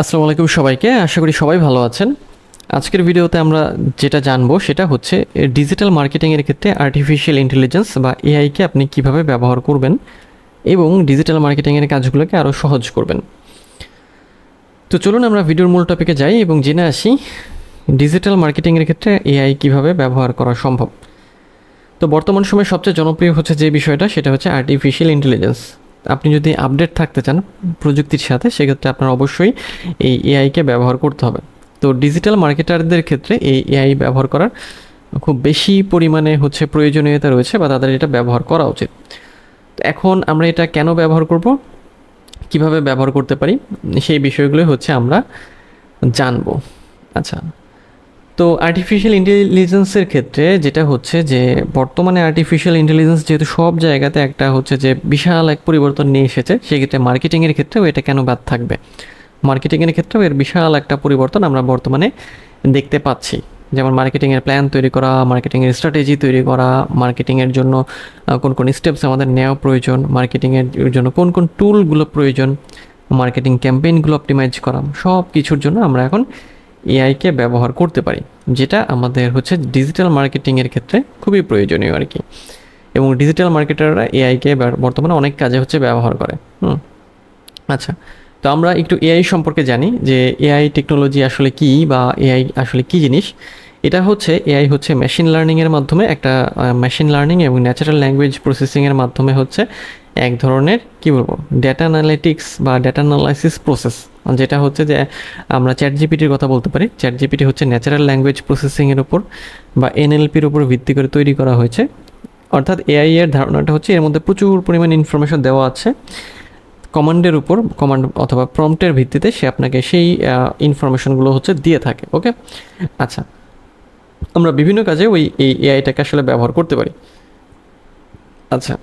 আসসালামু আলাইকুম সবাইকে। আশা করি সবাই ভালো আছেন। আজকের ভিডিওতে আমরা যেটা জানব সেটা হচ্ছে ডিজিটাল মার্কেটিংয়ের ক্ষেত্রে আর্টিফিশিয়াল ইন্টেলিজেন্স বা এআইকে আপনি কীভাবে ব্যবহার করবেন এবং ডিজিটাল মার্কেটিংয়ের কাজগুলোকে আরও সহজ করবেন। তো চলুন আমরা ভিডিওর মূল টপিকে যাই এবং জেনে আসি, ডিজিটাল মার্কেটিংয়ের ক্ষেত্রে এআই কীভাবে ব্যবহার করা সম্ভব? তো বর্তমান সময়ে সবচেয়ে জনপ্রিয় হচ্ছে যে বিষয়টা, সেটা হচ্ছে আর্টিফিশিয়াল ইন্টেলিজেন্স আপনি যদি আপডেট থাকতে চান প্রযুক্তির সাথে, সেক্ষেত্রে আপনার অবশ্যই এই এআইকে ব্যবহার করতে হবে। তো ডিজিটাল মার্কেটারদের ক্ষেত্রে এই এআই ব্যবহার করার খুব বেশি পরিমাণে হচ্ছে প্রয়োজনীয়তা রয়েছে বা তাদের এটা ব্যবহার করা উচিত। তো এখন আমরা এটা কেন ব্যবহার করব? কীভাবে ব্যবহার করতে পারি? সেই বিষয়গুলো হচ্ছে আমরা জানব। আচ্ছা তো আর্টিফিশিয়াল ইন্টেলিজেন্সের ক্ষেত্রে যেটা হচ্ছে যে বর্তমানে আর্টিফিশিয়াল ইন্টেলিজেন্স যেহেতু সব জায়গাতে একটা হচ্ছে যে বিশাল এক পরিবর্তন নিয়ে এসেছে, সেক্ষেত্রে মার্কেটিংয়ের ক্ষেত্রেও এটা কেন বাদ থাকবে? মার্কেটিংয়ের ক্ষেত্রেও এর বিশাল একটা পরিবর্তন আমরা বর্তমানে দেখতে পাচ্ছি। যেমন মার্কেটিংয়ের প্ল্যান তৈরি করা মার্কেটিংয়ের স্ট্র্যাটেজি তৈরি করা মার্কেটিংয়ের জন্য কোন কোন স্টেপস আমাদের নেওয়া প্রয়োজন মার্কেটিংয়ের জন্য কোন কোন টুলগুলো প্রয়োজন মার্কেটিং ক্যাম্পেইনগুলো অপটিমাইজ করা সব কিছুর জন্য আমরা এখন এআইকে ব্যবহার করতে পারি, যেটা আমাদের হচ্ছে ডিজিটাল মার্কেটিংয়ের ক্ষেত্রে খুবই প্রয়োজনীয় আর কি। এবং ডিজিটাল মার্কেটাররা এআইকে বর্তমানে অনেক কাজে হচ্ছে ব্যবহার করে, হুম। আচ্ছা তো আমরা একটু এআই সম্পর্কে জানি, যে এআই টেকনোলজি আসলে কি বা এআই আসলে কি জিনিস। এটা হচ্ছে এআই হচ্ছে মেশিন লার্নিংয়ের মাধ্যমে একটা মেশিন লার্নিং এবং ন্যাচারাল ল্যাঙ্গুয়েজ প্রসেসিংয়ের মাধ্যমে হচ্ছে এক ধরনের, কি বলব ডেটা অ্যানালিটিক্স বা ডেটা অ্যানালাইসিস প্রসেস যেটা হচ্ছে যে, আমরা চ্যাট জিপিটির কথা বলতে পারি। চ্যাট জিপিটি হচ্ছে ন্যাচারাল ল্যাঙ্গুয়েজ প্রসেসিংয়ের উপর বা এনএলপির উপর ভিত্তি করে তৈরি করা হয়েছে। অর্থাৎ এআই এর ধারণাটা হচ্ছে এর মধ্যে প্রচুর পরিমাণ ইনফরমেশন দেওয়া আছে। কমান্ডের উপর কমান্ড অথবা প্রম্পটের ভিত্তিতে সে আপনাকে সেই ইনফরমেশনগুলো হচ্ছে দিয়ে থাকে ওকে আচ্ছা আমরা বিভিন্ন কাজে ওই, এই এআইটাকে আসলে ব্যবহার করতে পারি। আচ্ছা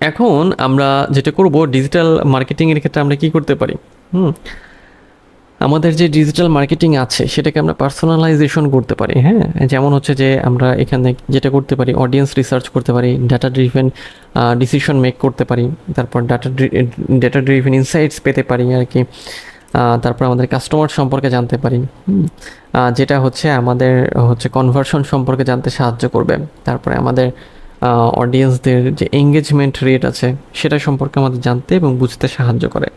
এখন আমরা যেটা করব ডিজিটাল মার্কেটিংয়ের ক্ষেত্রে আমরা কি করতে পারি? হুম, আমাদের যে ডিজিটাল মার্কেটিং আছে, সেটাকে আমরা পার্সোনালাইজেশন করতে পারি হ্যাঁ? যেমন হচ্ছে যে আমরা এখানে যেটা করতে পারি অডিয়েন্স রিসার্চ করতে পারি ডাটা ড্রিভেন ডিসিশন মেক করতে পারি, তারপর ডাটা ডাটা ড্রিভেন ইনসাইটস পেতে পারি আর কি তারপর আমাদের কাস্টমার সম্পর্কে জানতে পারি যেটা হচ্ছে আমাদের হচ্ছে কনভার্সন সম্পর্কে জানতে সাহায্য করবে, তারপরে আমাদের অডিয়েন্সদের যে এঙ্গেজমেন্ট রেট আছে, সেটা সম্পর্কে আমাদের জানতে এবং বুঝতে সাহায্য করে।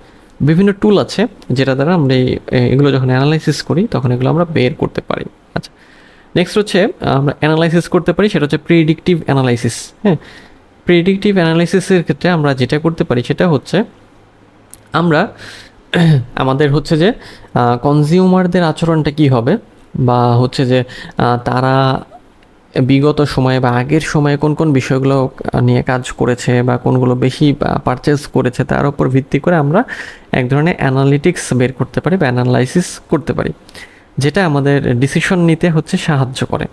বিভিন্ন টুল আছে যেটা দ্বারা আমরা এগুলো যখন অ্যানালাইসিস করি, তখন এগুলো আমরা বের করতে পারি। আচ্ছা নেক্সট হচ্ছে আমরা অ্যানালাইসিস করতে পারি, সেটা হচ্ছে প্রিডিকটিভ অ্যানালাইসিস হ্যাঁ? প্রিডিকটিভ অ্যানালাইসিসের ক্ষেত্রে আমরা যেটা করতে পারি, সেটা হচ্ছে আমরা আমাদের হচ্ছে যে কনজিউমারদের আচরণটা কি হবে? বা হচ্ছে যে তারা বিগত সময়ে বা আগের সময়ে কোন কোন বিষয়গুলো নিয়ে কাজ করেছে বা কোনগুলো বেশি পারচেস করেছে তার উপর ভিত্তি করে আমরা এক ধরনের অ্যানালিটিক্স বের করতে পারি বা অ্যানালাইসিস করতে পারি, যেটা আমাদের ডিসিশন নিতে হচ্ছে সাহায্য করে।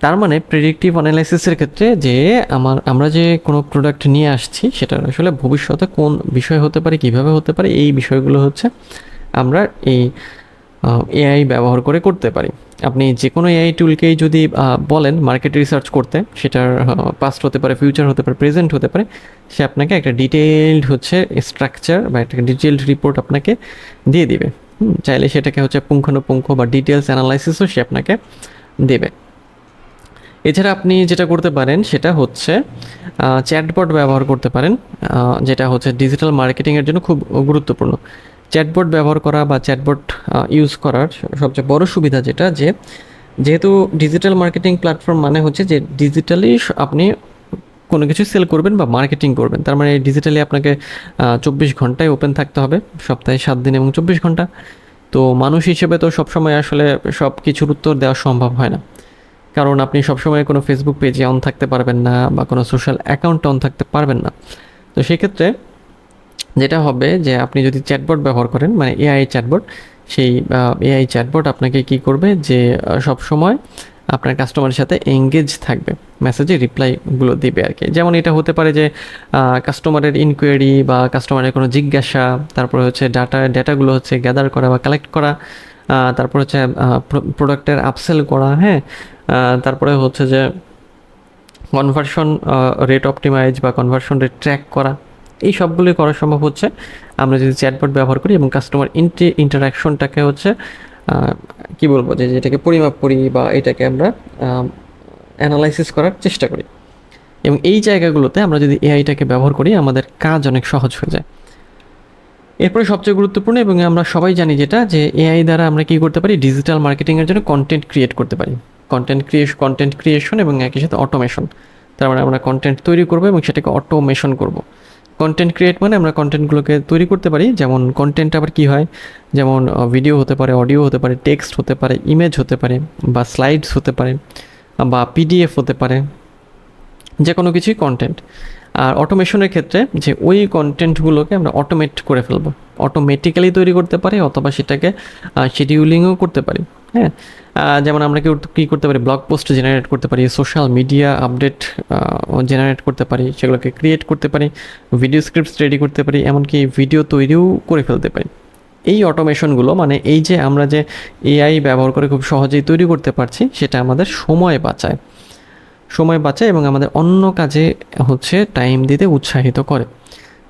তার মানে প্রেডিক্টিভ অ্যানালাইসিসের ক্ষেত্রে যে আমার, আমরা যে কোনো প্রোডাক্ট নিয়ে আসছি, সেটা আসলে ভবিষ্যতে কোন বিষয় হতে পারে, কীভাবে হতে পারে, এই বিষয়গুলো হচ্ছে আমরা এই এআই ব্যবহার করে করতে পারি। আপনি যে কোনো এআই টুলকেই যদি বলেন মার্কেট রিসার্চ করতে, সেটার পাস্ট হতে পারে ফিউচার হতে পারে প্রেজেন্ট হতে পারে, সে আপনাকে একটা ডিটেইলড হচ্ছে স্ট্রাকচার বা একটা ডিটেলড রিপোর্ট আপনাকে দিয়ে দিবে। চাইলে সেটাকে হচ্ছে পুঙ্খানুপুঙ্খ বা ডিটেলস অ্যানালাইসিসও সে আপনাকে দেবে। এছাড়া আপনি যেটা করতে পারেন, সেটা হচ্ছে চ্যাটবট ব্যবহার করতে পারেন যেটা হচ্ছে ডিজিটাল মার্কেটিংয়ের জন্য খুব গুরুত্বপূর্ণ। চ্যাটবট ব্যবহার করা বা চ্যাটবট ইউজ করার সবচেয়ে বড় সুবিধা যেটা যে, যেহেতু ডিজিটাল মার্কেটিং প্ল্যাটফর্ম মানে হচ্ছে যে ডিজিটালি আপনি কোনো কিছু সেল করবেন বা মার্কেটিং করবেন। তার মানে ডিজিটালি আপনাকে চব্বিশ ঘন্টায় ওপেন থাকতে হবে, সপ্তাহে সাত দিন এবং চব্বিশ ঘণ্টা। তো মানুষ হিসেবে তো সবসময় আসলে সব কিছুর উত্তর দেওয়া সম্ভব হয় না। কারণ আপনি সবসময় কোনো ফেসবুক পেজে অন থাকতে পারবেন না বা কোনো সোশ্যাল অ্যাকাউন্টে অন থাকতে পারবেন না। তো সেক্ষেত্রে যেটা হবে যে আপনি যদি চ্যাটবট ব্যবহার করেন মানে এআই চ্যাটবট সেই এআই চ্যাটবট আপনাকে কি করবে যে সব সময় আপনার কাস্টমারের সাথে এঙ্গেজ থাকবে। মেসেজে রিপ্লাইগুলো দেবে আর কি। যেমন এটা হতে পারে যে কাস্টমারের ইনকোয়ারি বা কাস্টমারের কোনো জিজ্ঞাসা, তারপরে হচ্ছে ডাটা ডেটাগুলো হচ্ছে গ্যাদার করা বা কালেক্ট করা তারপর হচ্ছে প্রোডাক্টের আপসেল করা হ্যাঁ? তারপরে হচ্ছে যে কনভার্সন রেট অপটিমাইজ বা কনভার্সন রেট ট্র্যাক করা এই সবগুলোই করা সম্ভব হচ্ছে। আমরা যদি চ্যাটবট ব্যবহার করি এবং কাস্টমার ইন্টি ইন্টারাকশনটাকে হচ্ছে কি বলব যে যেটাকে পরিমাপ করি বা এটাকে আমরা অ্যানালাইসিস করার চেষ্টা করি। এবং এই জায়গাগুলোতে আমরা যদি এআইটাকে ব্যবহার করি, আমাদের কাজ অনেক সহজ হয়ে যায়। এরপরে সবচেয়ে গুরুত্বপূর্ণ এবং আমরা সবাই জানি যেটা, যে এআই দ্বারা আমরা কি করতে পারি? ডিজিটাল মার্কেটিংয়ের জন্য কন্টেন্ট ক্রিয়েট করতে পারি। কন্টেন্ট ক্রিয়েশন কন্টেন্ট ক্রিয়েশন এবং একই সাথে অটোমেশন তার মানে আমরা কন্টেন্ট তৈরি করব এবং সেটাকে অটোমেশন করব। কন্টেন্ট ক্রিয়েট মানে আমরা কন্টেন্টগুলোকে তৈরি করতে পারি। যেমন কন্টেন্ট আবার কি হয়? যেমন ভিডিও হতে পারে অডিও হতে পারে টেক্সট হতে পারে ইমেজ হতে পারে, বা স্লাইডস হতে পারে, বা পিডিএফ হতে পারে যে কোনো কিছুই কন্টেন্ট আর অটোমেশনের ক্ষেত্রে যে ওই কন্টেন্টগুলোকে আমরা অটোমেট করে ফেলব। অটোমেটিক্যালি তৈরি করতে পারি, অথবা সেটাকে শিডিউলিংও করতে পারি। হ্যাঁ যেমন আমরা কি কী করতে পারি ব্লগ পোস্ট জেনারেট করতে পারি সোশ্যাল মিডিয়া আপডেট জেনারেট করতে পারি, সেগুলোকে ক্রিয়েট করতে পারি ভিডিও স্ক্রিপ্টস রেডি করতে পারি, এমনকি ভিডিও তৈরিও করে ফেলতে পারি। এই অটোমেশনগুলো মানে এই যে আমরা যে এআই ব্যবহার করে খুব সহজেই তৈরি করতে পারছি, সেটা আমাদের সময় বাঁচায়। সময় বাঁচায় এবং আমাদের অন্য কাজে হচ্ছে টাইম দিতে উৎসাহিত করে।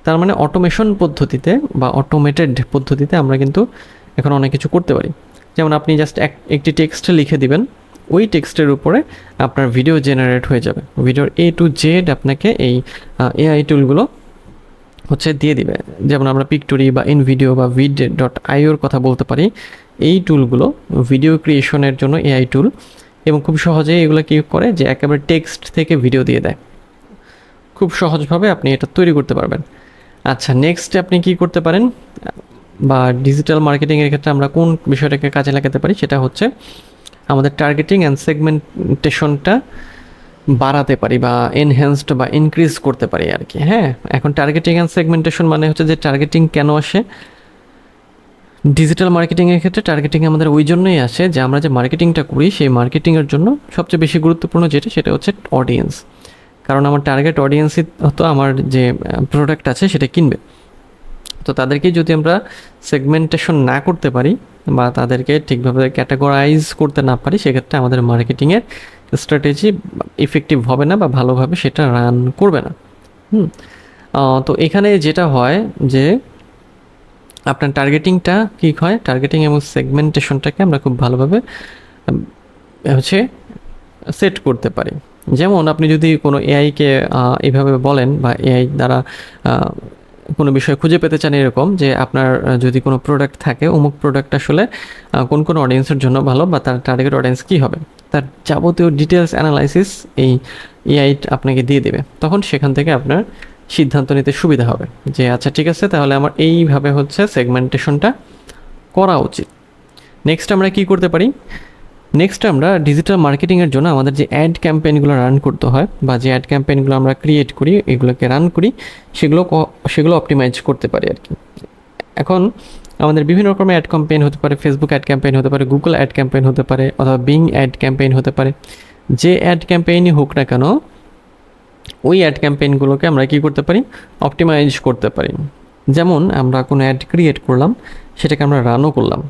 তার মানে অটোমেশন পদ্ধতিতে বা অটোমেটেড পদ্ধতিতে আমরা কিন্তু এখন অনেক কিছু করতে পারি। যেমন আপনি জাস্ট এক, একটি টেক্সট লিখে দিবেন, ওই টেক্সটের উপরে আপনার ভিডিও জেনারেট হয়ে যাবে। ভিডিওর এ টু জেড আপনাকে এই এআই টুলগুলো হচ্ছে দিয়ে দিবে। যেমন আমরা পিকটুরি বা ইন ভিডিও বা ভিড ডট আইওর কথা বলতে পারি, এই টুলগুলো ভিডিও ক্রিয়েশনের জন্য এআই টুল এবং খুব সহজেই এগুলো কি করে যে একেবারে টেক্সট থেকে ভিডিও দিয়ে দেয়। খুব সহজভাবে আপনি এটা তৈরি করতে পারবেন। আচ্ছা নেক্সট আপনি কি করতে পারেন? বা ডিজিটাল মার্কেটিংয়ের ক্ষেত্রে আমরা কোন বিষয়টাকে কাজে লাগাতে পারি সেটা হচ্ছে আমাদের টার্গেটিং অ্যান্ড সেগমেন্টেশনটা বাড়াতে পারি বা এনহ্যান্সড বা ইনক্রিজ করতে পারি আর কি। হ্যাঁ এখন টার্গেটিং অ্যান্ড সেগমেন্টেশন মানে হচ্ছে যে টার্গেটিং কেন আসে? ডিজিটাল মার্কেটিংয়ের ক্ষেত্রে টার্গেটিং আমাদের ওই জন্যই আসে যে আমরা যে মার্কেটিংটা করি সেই মার্কেটিংয়ের জন্য সবচেয়ে বেশি গুরুত্বপূর্ণ যেটা, সেটা হচ্ছে অডিয়েন্স কারণ আমার টার্গেট অডিয়েন্সই তো আমার যে প্রোডাক্ট আছে সেটা কিনবে। তো তাদেরকে যদি আমরা সেগমেন্টেশন না করতে পারি বা তাদেরকে ঠিকভাবে ক্যাটাগরাইজ করতে না পারি, সেক্ষেত্রে আমাদের মার্কেটিংয়ের স্ট্র্যাটেজি ইফেক্টিভ হবে না বা ভালোভাবে সেটা রান করবে না। হুম? তো এখানে যেটা হয় যে আপনার টার্গেটিংটা কী হয়? টার্গেটিং এবং সেগমেন্টেশনটাকে আমরা খুব ভালোভাবে হচ্ছে সেট করতে পারি। যেমন আপনি যদি কোনো এআইকে এভাবে বলেন বা এআই দ্বারা কোনো বিষয় খুঁজে পেতে চান এরকম যে আপনার যদি কোনো প্রোডাক্ট থাকে, অমুক প্রোডাক্ট আসলে কোন কোন অডিয়েন্সের জন্য ভালো বা তার টার্গেট অডিয়েন্স কী হবে? তার যাবতীয় ডিটেলস অ্যানালাইসিস এই এআই আপনাকে দিয়ে দেবে। তখন সেখান থেকে আপনার সিদ্ধান্ত নিতে সুবিধা হবে যে আচ্ছা ঠিক আছে, তাহলে আমার এইভাবে হচ্ছে সেগমেন্টেশনটা করা উচিত। নেক্সট আমরা কি করতে পারি? নেক্সট আমরা ডিজিটাল মার্কেটিংয়ের জন্য আমাদের যে অ্যাড ক্যাম্পেইনগুলো রান করতে হয় বা যে অ্যাড ক্যাম্পেইনগুলো আমরা ক্রিয়েট করি, এগুলোকে রান করি, সেগুলো সেগুলো অপটিমাইজ করতে পারি আর কি। এখন আমাদের বিভিন্ন রকমের অ্যাড ক্যাম্পেইন হতে পারে ফেসবুক অ্যাড ক্যাম্পেইন হতে পারে গুগল অ্যাড ক্যাম্পেইন হতে পারে, অথবা বিং অ্যাড ক্যাম্পেইন হতে পারে। যে অ্যাড ক্যাম্পেইনই হোক না কেন, ওই অ্যাড ক্যাম্পেইনগুলোকে আমরা কী করতে পারি? অপটিমাইজ করতে পারি। যেমন আমরা কোনো অ্যাড ক্রিয়েট করলাম, সেটাকে আমরা রানও করলাম।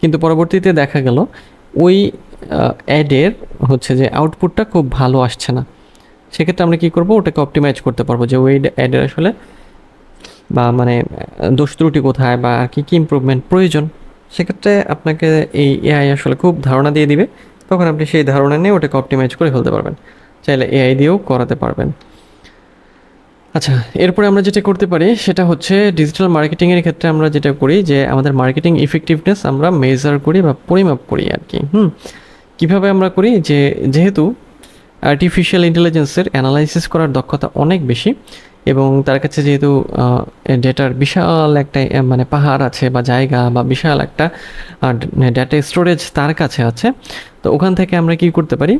কিন্তু পরবর্তীতে দেখা গেল ওই অ্যাডের হচ্ছে যে আউটপুটটা খুব ভালো আসছে না। সেক্ষেত্রে আমরা কী করব? ওটাকে অপটিমাইজ করতে পারব যে ওই অ্যাডের আসলে বা মানে দোষ ত্রুটি কোথায় বা কি, কী ইমপ্রুভমেন্ট প্রয়োজন। সেক্ষেত্রে আপনাকে এই এআই আসলে খুব ধারণা দিয়ে দিবে। তখন আপনি সেই ধারণা নিয়ে ওটাকে অপটিমাইজ করে ফেলতে পারবেন। চাইলে এআই দিয়েও করাতে পারবেন। আচ্ছা এরপরে আমরা যেটা করতে পারি সেটা হচ্ছে ডিজিটাল মার্কেটিংয়ের ক্ষেত্রে আমরা যেটা করি যে আমাদের মার্কেটিং ইফেক্টিভনেস আমরা মেজার করি বা পরিমাপ করি আর কি, হুম? কীভাবে আমরা করি যে যেহেতু আর্টিফিশিয়াল ইন্টেলিজেন্সের অ্যানালাইসিস করার দক্ষতা অনেক বেশি এবং তার কাছে যেহেতু ডেটার বিশাল একটা মানে পাহাড় আছে বা জায়গা বা বিশাল একটা ডেটা স্টোরেজ তার কাছে আছে, তো ওখান থেকে আমরা কি করতে পারি?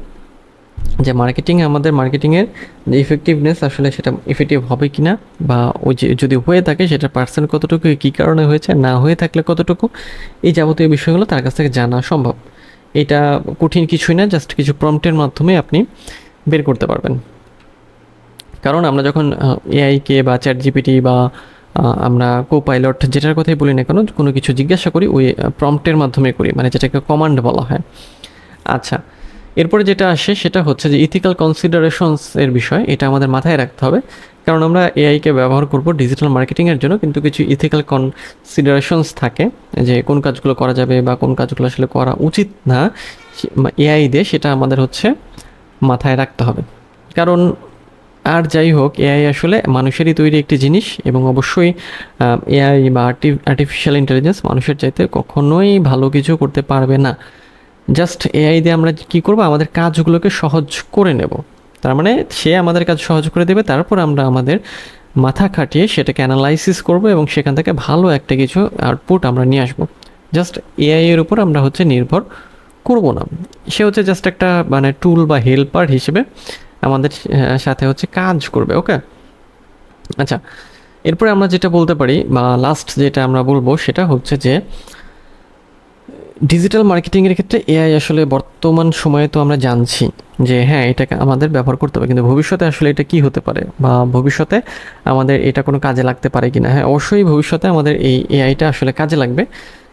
যে মার্কেটিং আমাদের মার্কেটিংয়ের যে ইফেক্টিভনেস আসলে সেটা ইফেক্টিভ হবে কি না বা ওই যে যদি হয়ে থাকে সেটা পার্সেন্ট কতটুকু, কী কারণে হয়েছে, না হয়ে থাকলে কতটুকু, এই যাবতীয় বিষয়গুলো তার কাছ থেকে জানা সম্ভব। এটা কঠিন কিছুই না জাস্ট কিছু প্রম্পটের মাধ্যমে আপনি বের করতে পারবেন। কারণ আমরা যখন এআইকে বা চ্যাট জিপিটি বা আমরা কো পাইলট যেটার কথাই বলি না কেন, কোনো কিছু জিজ্ঞাসা করি, ওই প্রম্পটের মাধ্যমে করি মানে যেটাকে কমান্ড বলা হয়। আচ্ছা এরপরে যেটা আসে সেটা হচ্ছে যে ইথিক্যাল কনসিডারেশনস এর বিষয়, এটা আমাদের মাথায় রাখতে হবে। কারণ আমরা এআইকে ব্যবহার করব ডিজিটাল মার্কেটিংয়ের জন্য, কিন্তু কিছু ইথিক্যাল কনসিডারেশনস থাকে, যে কোন কাজগুলো করা যাবে বা কোন কাজগুলো আসলে করা উচিত না এআই দিয়ে সেটা আমাদের হচ্ছে মাথায় রাখতে হবে। কারণ আর যাই হোক এআই আসলে মানুষেরই তৈরি একটি জিনিস এবং অবশ্যই এআই বা আর্টিফিশিয়াল ইন্টেলিজেন্স মানুষের চাইতে কখনোই ভালো কিছু করতে পারবে না। জাস্ট এআই দিয়ে আমরা কী করব? আমাদের কাজগুলোকে সহজ করে নেব। তার মানে সে আমাদের কাজ সহজ করে দেবে, তারপর আমরা আমাদের মাথা খাটিয়ে সেটাকে অ্যানালাইসিস করব এবং সেখান থেকে ভালো একটা কিছু আউটপুট আমরা নিয়ে আসব। জাস্ট এআই এর উপর আমরা হচ্ছে নির্ভর করব না। সে হচ্ছে জাস্ট একটা মানে টুল বা হেল্পার হিসেবে আমাদের সাথে হচ্ছে কাজ করবে ওকে আচ্ছা এরপরে আমরা যেটা বলতে পারি বা লাস্ট যেটা আমরা বলব সেটা হচ্ছে যে ডিজিটাল মার্কেটিংয়ের ক্ষেত্রে এআই আসলে বর্তমান সময়ে তো আমরা জানছি যে হ্যাঁ এটাকে আমাদের ব্যবহার করতে হবে। কিন্তু ভবিষ্যতে আসলে এটা কি হতে পারে? বা ভবিষ্যতে আমাদের এটা কোনো কাজে লাগতে পারে কি না হ্যাঁ অবশ্যই ভবিষ্যতে আমাদের এই এআইটা আসলে কাজে লাগবে।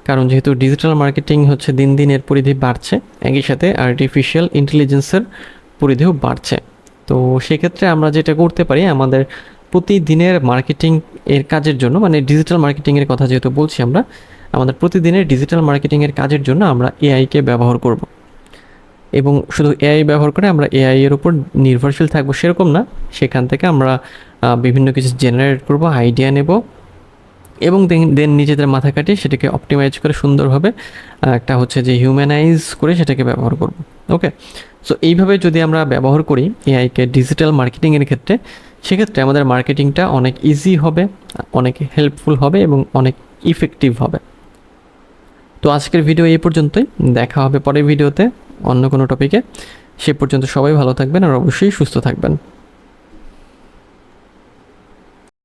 কারণ যেহেতু ডিজিটাল মার্কেটিং হচ্ছে দিন দিন এর পরিধি বাড়ছে, একই সাথে আর্টিফিশিয়াল ইন্টেলিজেন্সের পরিধিও বাড়ছে। তো সেক্ষেত্রে আমরা যেটা করতে পারি, আমাদের প্রতিদিনের মার্কেটিং এর কাজের জন্য মানে ডিজিটাল মার্কেটিংয়ের কথা যেহেতু বলছি আমরা আমাদের প্রতিদিনের ডিজিটাল মার্কেটিংয়ের কাজের জন্য আমরা এআইকে ব্যবহার করব। এবং শুধু এআই ব্যবহার করে আমরা এআই এর উপর নির্ভরশীল থাকব সেরকম না, সেখান থেকে আমরা বিভিন্ন কিছু জেনারেট করব আইডিয়া নেব এবং দেন নিজেদের মাথা কাটিয়ে সেটাকে অপটিমাইজ করে সুন্দরভাবে একটা হচ্ছে যে হিউম্যানাইজ করে সেটাকে ব্যবহার করব। ওকে সো এইভাবে যদি আমরা ব্যবহার করি এআইকে ডিজিটাল মার্কেটিংয়ের ক্ষেত্রে, সেক্ষেত্রে আমাদের মার্কেটিংটা অনেক ইজি হবে, অনেক হেল্পফুল হবে এবং অনেক ইফেক্টিভ হবে। তো আজকের ভিডিও এই পর্যন্তই। দেখা হবে পরের ভিডিওতে অন্য কোনো টপিকে সে পর্যন্ত সবাই ভালো থাকবেন আর অবশ্যই সুস্থ থাকবেন।